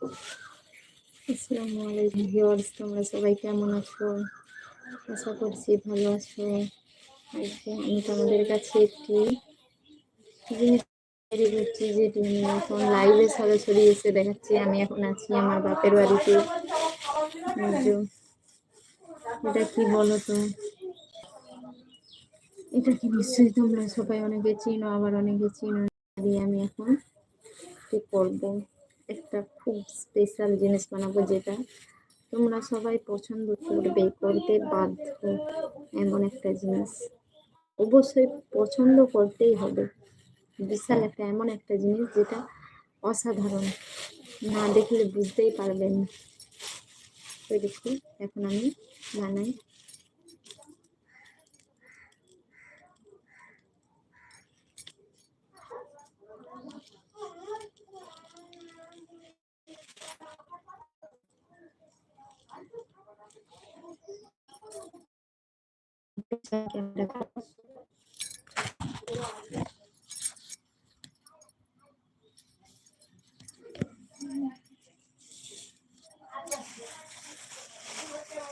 আসসালামু আলাইকুম ভিউয়ার্স, তোমরা সবাই কেমন আছো? আশা করছি ভালো আছো। আজকে আমি তোমাদের কাছে একটি জিনিস তৈরি করছি যেটি আমি এখন লাইভে সরাসরি এসে দেখাচ্ছি। আমি এখন আছি আমার বাপের বাড়িতে। এটা কি বলো তো? এটা কি নিশ্চয়ই তোমরা সবাই অনেকে চিনো, আবার অনেকে চিনো আমি এখন কি করব? একটা খুব স্পেশাল জিনিস বানাবো যেটা তোমরা সবাই পছন্দ করবে, করতে বাধ্য এমন একটা জিনিস। অবশ্যই পছন্দ করতেই হবে। বিশাল একটা এমন একটা জিনিস যেটা অসাধারণ। না দেখলে বুঝতেই পারবেন তো দেখি, এখন আমি বানাই।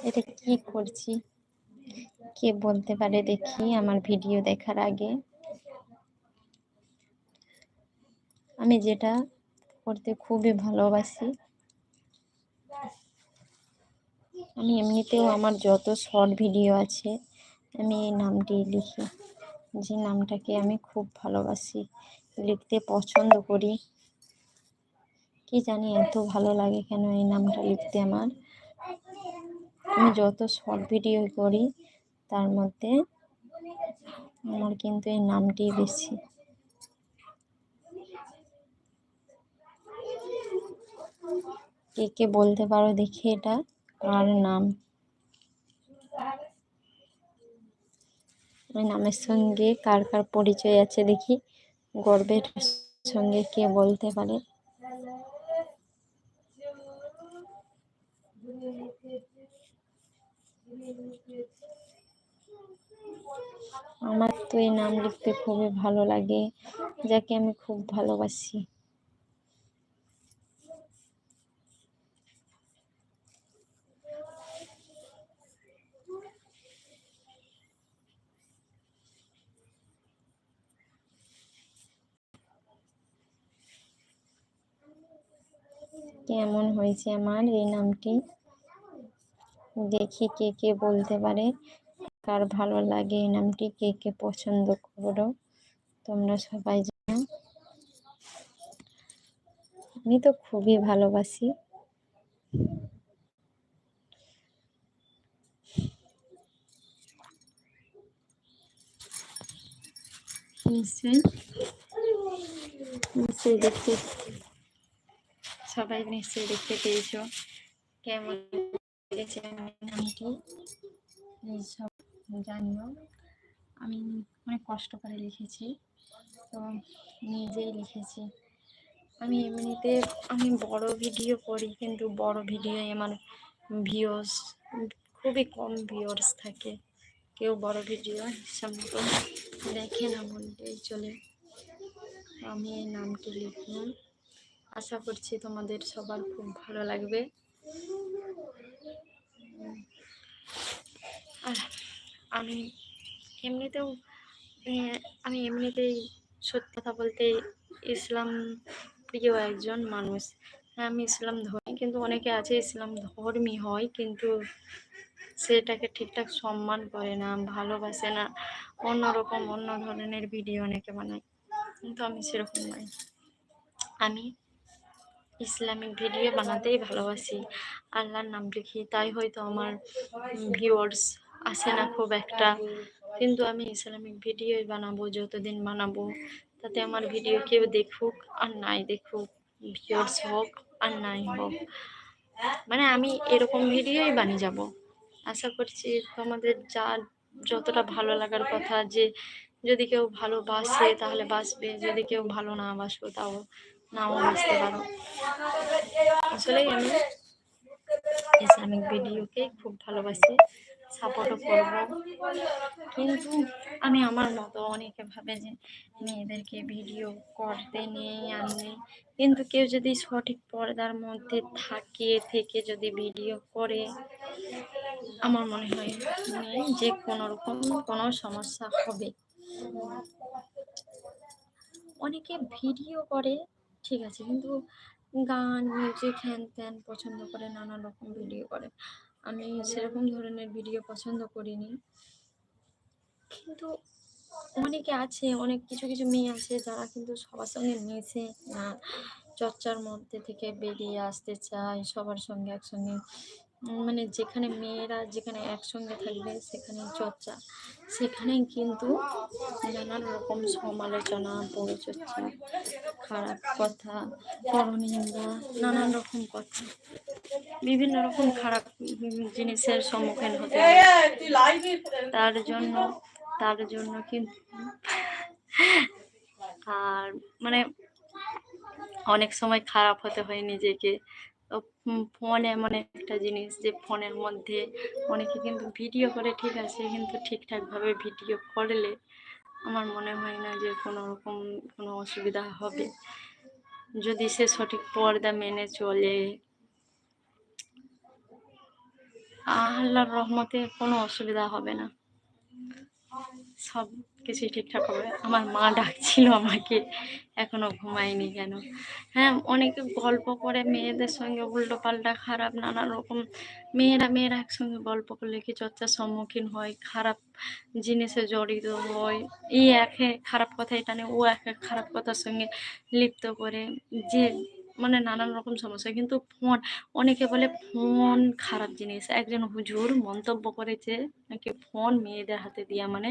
এটা কি করছি? কে বলতে পারে দেখি, আমার ভিডিও দেখার আগে। আমি যেটা করতে খুবই ভালোবাসি, আমি এমনিতেও আমার যত শর্ট ভিডিও আছে আমি এই নামটি লিখি। যে নামটাকে আমি খুব ভালোবাসি। লিখতে পছন্দ করি। কি জানি এত ভালো লাগে কেন এই নামটা লিখতে আমার। আমি যত শর্ট ভিডিও করি, তার মধ্যে আমার কিন্তু এই নামটি বেশি। কে কে বলতে পারো দেখি এটা। কার নাম? ওই নামের সঙ্গে কার কার পরিচয় আছে দেখি। গর্বের সঙ্গে কে বলতে পারে। আমার তো এই নাম লিখতে খুবই ভালো লাগে, যাকে আমি খুব ভালোবাসি। কেমন হয়েছে আমার? এই নামটি দেখি কে কে বলতে পারে? কার ভালো লাগে? এই নামটি কে কে পছন্দ করো? তোমরা সবাই জানো। আমি তো খুবই ভালোবাসি। নিশ্চয়ই। নিশ্চয়ই দেখতে সবাই নিশ্চয়ই দেখতে পেয়েছ। কেমন লেগেছে নামটি? সব জানিও। আমি অনেক কষ্ট করে লিখেছি। তো নিজেই লিখেছি। আমি এমনিতে, আমি বড় ভিডিও করি, কিন্তু বড় ভিডিও আমার ভিউস খুবই কম ভিউয়ার্স থাকে। কেউ বড় ভিডিও হিসাব মতো দেখে না বললেই চলে। আমি এই নামটি লিখলাম আশা করছি তোমাদের সবার খুব ভালো লাগবে। আর আমি এমনিতেও আমি এমনিতেই সত্যি কথা বলতে ইসলাম প্রিয় একজন মানুষ। হ্যাঁ আমি ইসলাম ধর্মী, কিন্তু অনেকে আছে ইসলাম ধর্মী হয়, কিন্তু সেটাকে ঠিকঠাক সম্মান করে না, ভালোবাসে না, অন্যরকম, অন্য ধরনের ভিডিও অনেকে বানায়। কিন্তু আমি সেরকম নই আমি ইসলামিক ভিডিও বানাতেই ভালোবাসি। আল্লাহর নাম লিখি তাই হয়তো আমার ভিউয়ার্স আসে না খুব একটা। কিন্তু আমি ইসলামিক ভিডিওই বানাবো, যতদিন বানাবো। তাতে আমার ভিডিও কেউ দেখুক আর নাই দেখুক ভিউয়ার্স হোক আর নাই হোক। মানে আমি এরকম ভিডিওই বানিয়ে যাব। আশা করছি তোমাদের যা, যতটা ভালো লাগার কথা যে, যদি কেউ ভালোবাসে তাহলে বাসবে যদি কেউ ভালো না বাসবো তাও নাও বাসতে পারো। আসলেই আমি ইসলামিক ভিডিওকে খুব ভালোবাসি সাপোর্টও করব। কিন্তু আমি আমার মতো অনেকে ভাবে যে মেয়েদেরকে ভিডিও করতে নেই আনলে কিন্তু কেউ যদি সঠিক পর্দার মধ্যে থাকে, থেকে যদি ভিডিও করে, আমার মনে হয় যে কোনো রকম কোনো সমস্যা হবে। অনেকে ভিডিও করে ঠিক আছে। কিন্তু গান মিউজিক হ্যান ত্যান পছন্দ করে নানা রকম ভিডিও করে। আমি সেরকম ধরনের ভিডিও পছন্দ করিনি। কিন্তু অনেকে আছে, অনেক কিছু কিছু মেয়ে আছে যারা কিন্তু সবার সঙ্গে মিশে না। চর্চার মধ্যে থেকে বেরিয়ে আসতে চায়, সবার সঙ্গে একসঙ্গে মানে যেখানে মেয়েরা যেখানে একসঙ্গে থাকবে, সেখানে চর্চা, সেখানেই কিন্তু নানান রকম সমালোচনা, পরিচর্চা, খারাপ কথা পরনিন্দা নানান রকম কথা। বিভিন্ন রকম খারাপ জিনিসের সম্মুখীন হতে তার জন্য তার জন্য কিন্তু আর মানে অনেক সময় খারাপ হতে হয় নিজেকে। ফোন এমন একটা জিনিস যে ফোনের মধ্যে অনেকে কিন্তু ভিডিও করে, ঠিক আছে? কিন্তু ঠিকঠাকভাবে ভিডিও করলে আমার মনে হয় না যে কোনো রকম কোনো অসুবিধা হবে। যদি সে সঠিক পর্দা মেনে চলে, আল্লাহর রহমতে কোনো অসুবিধা হবে না। সব কিছুই ঠিকঠাক হবে। আমার মা ডাকছিল আমাকে, এখনও ঘুমায়নি কেন? হ্যাঁ অনেকে গল্প করে মেয়েদের সঙ্গে উল্টো পাল্টা খারাপ, নানা রকম। মেয়েরা মেয়েরা একসঙ্গে গল্প করলে কি চর্চার সম্মুখীন হয়? খারাপ জিনিসে জড়িত হয়। এই একে খারাপ কথাই টানে, ও একে খারাপ কথার সঙ্গে লিপ্ত করে। যে মানে নানান রকম সমস্যা। কিন্তু ফোন, অনেকে বলে ফোন খারাপ জিনিস। একজন হুজুর মন্তব্য করেছে নাকি ফোন মেয়েদের হাতে দেওয়া মানে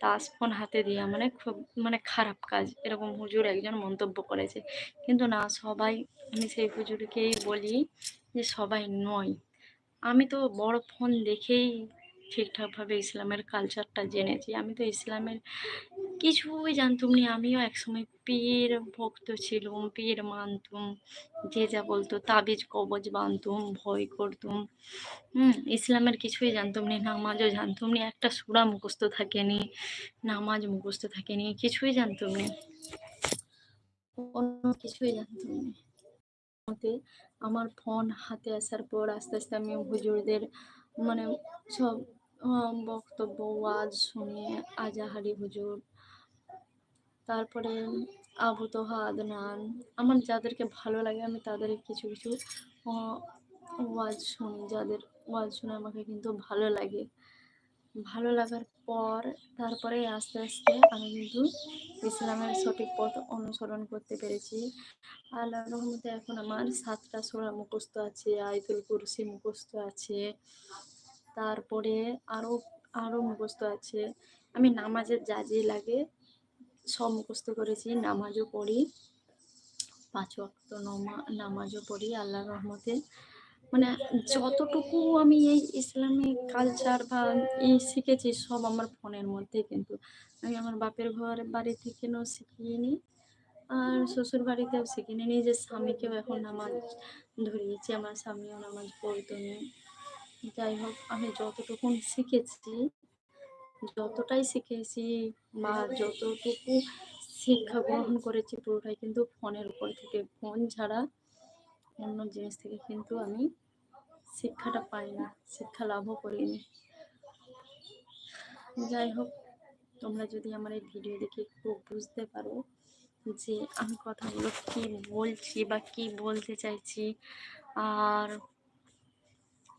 টাচ ফোন হাতে দেওয়া মানে খুব মানে খারাপ কাজ। এরকম হুজুর একজন মন্তব্য করেছে। কিন্তু না, সবাই, আমি সেই হুজুরকেই বলি যে সবাই নয়। আমি তো বড় ফোন দেখেই ঠিকঠাকভাবে ইসলামের কালচারটা জেনেছি। আমি তো ইসলামের কিছুই জানতুম নি। আমিও একসময় পীর ভক্ত ছিলুম, পীর মানতুম, যে যা বলতো তাবিজ, কবজ বানতুম, ভয় করতুম। হুম, ইসলামের কিছুই জানতুম নি, নামাজও জানতুম নি, একটা সুরা মুখস্থ থাকেনি, নামাজ মুখস্থ থাকেনি, কিছুই জানতুম নি। কোনো কিছুই জানতুম নি। আমার ফোন হাতে আসার পর আস্তে আস্তে আমি হুজুরদের মানে সব বক্তব্য, ওয়াজ শুনে আজাহারি হুজুর তারপরে আবু তোহা, আদনান, আমার যাদেরকে ভালো লাগে আমি তাদের কিছু কিছু ওয়াজ শুনি, যাদের ওয়াজ শুনে আমাকে কিন্তু ভালো লাগে। ভালো লাগার পর তারপরে আস্তে আস্তে আমি কিন্তু ইসলামের সঠিক পথ অনুসরণ করতে পেরেছি। আল্লাহর রহমতে এখন আমার সাতটা সোরা মুখস্থ আছে, আয়তুল কুরসি মুখস্থ আছে। তারপরে আরও আরও মুখস্থ আছে। আমি নামাজের যা, যে লাগে সব মুখস্থ করেছি, নামাজও পড়ি। পাঁচ নমা, নামাজও পড়ি আল্লাহ রহমতে। মানে যতটুকু আমি এই ইসলামিক কালচার বা এই শিখেছি সব আমার ফোনের মধ্যে কিন্তু। আমি আমার বাপের ঘর বাড়ি থেকেও শিখিয়ে আর শ্বশুর বাড়িতেও শিখিনি। নিজের স্বামীকেও এখন নামাজ ধরিয়েছি, আমার স্বামীও নামাজ পড়তো যাই হোক, আমি যতটুকু শিখেছি যতটাই শিখেছি বা যতটুকু শিক্ষা গ্রহণ করেছি পুরোটাই কিন্তু ফোনের উপর থেকে। ফোন ছাড়া অন্য জিনিস থেকে কিন্তু আমি শিক্ষাটা পাই না, শিক্ষা লাভও করিনি যাই হোক, তোমরা যদি আমার এই ভিডিও দেখে একটু বুঝতে পারো যে আমি কথাগুলো কি বলছি বা কি বলতে চাইছি, আর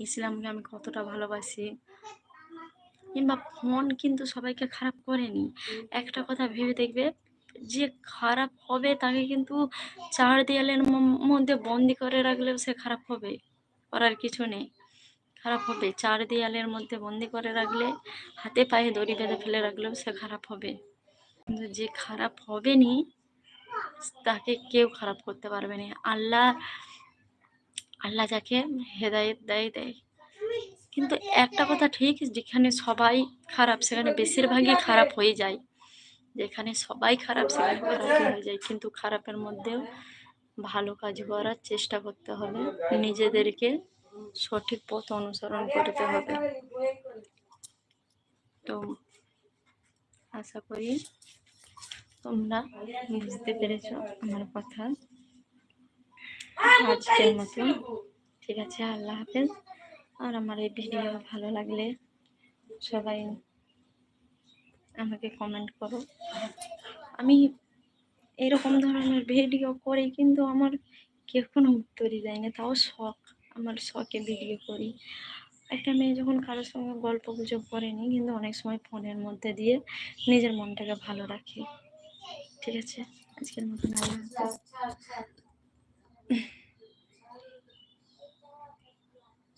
ইসলামকে আমি কতটা ভালোবাসি কিংবা ফোন কিন্তু সবাইকে খারাপ করেনি। একটা কথা ভেবে দেখবে, যে খারাপ হবে তাকে কিন্তু চার দেয়ালের মধ্যে বন্দি করে রাখলেও সে খারাপ হবে, করার কিছু নেই। খারাপ হবে, চার দেয়ালের মধ্যে বন্দি করে রাখলে, হাতে পায়ে দড়ি বেঁধে ফেলে রাখলেও সে খারাপ হবে। কিন্তু যে খারাপ হবে নি তাকে কেউ খারাপ করতে পারবে না। আল্লাহ আল্লাহ যাকে হেদায়েত দেয় দেয়। কিন্তু একটা কথা ঠিক, যেখানে সবাই খারাপ, সেখানে বেশিরভাগই খারাপ হয়ে যায়। যেখানে সবাই খারাপ, সেখানে খারাপ হয়ে যায়। কিন্তু খারাপের মধ্যেও ভালো কাজ করার চেষ্টা করতে হবে। নিজেদেরকে সঠিক পথ অনুসরণ করতে হবে। তো আশা করি তোমরা বুঝতে পেরেছ আমার কথা। আজকের মতো ঠিক আছে, আল্লাহ হাফেজ। আর আমার এই ভিডিও ভালো লাগলে সবাই আমাকে কমেন্ট করো। আমি এরকম ধরনের ভিডিও করি কিন্তু আমার কেউ কোনো উত্তরই দেয় না, তাও শখ। আমার শখে ভিডিও করি। একটা মেয়ে যখন কারোর সঙ্গে গল্প গুজব করেনি কিন্তু অনেক সময় ফোনের মধ্যে দিয়ে নিজের মনটাকে ভালো রাখে। ঠিক আছে? আজকের মতন আল্লাহ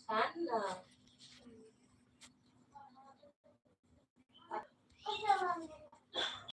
烦了。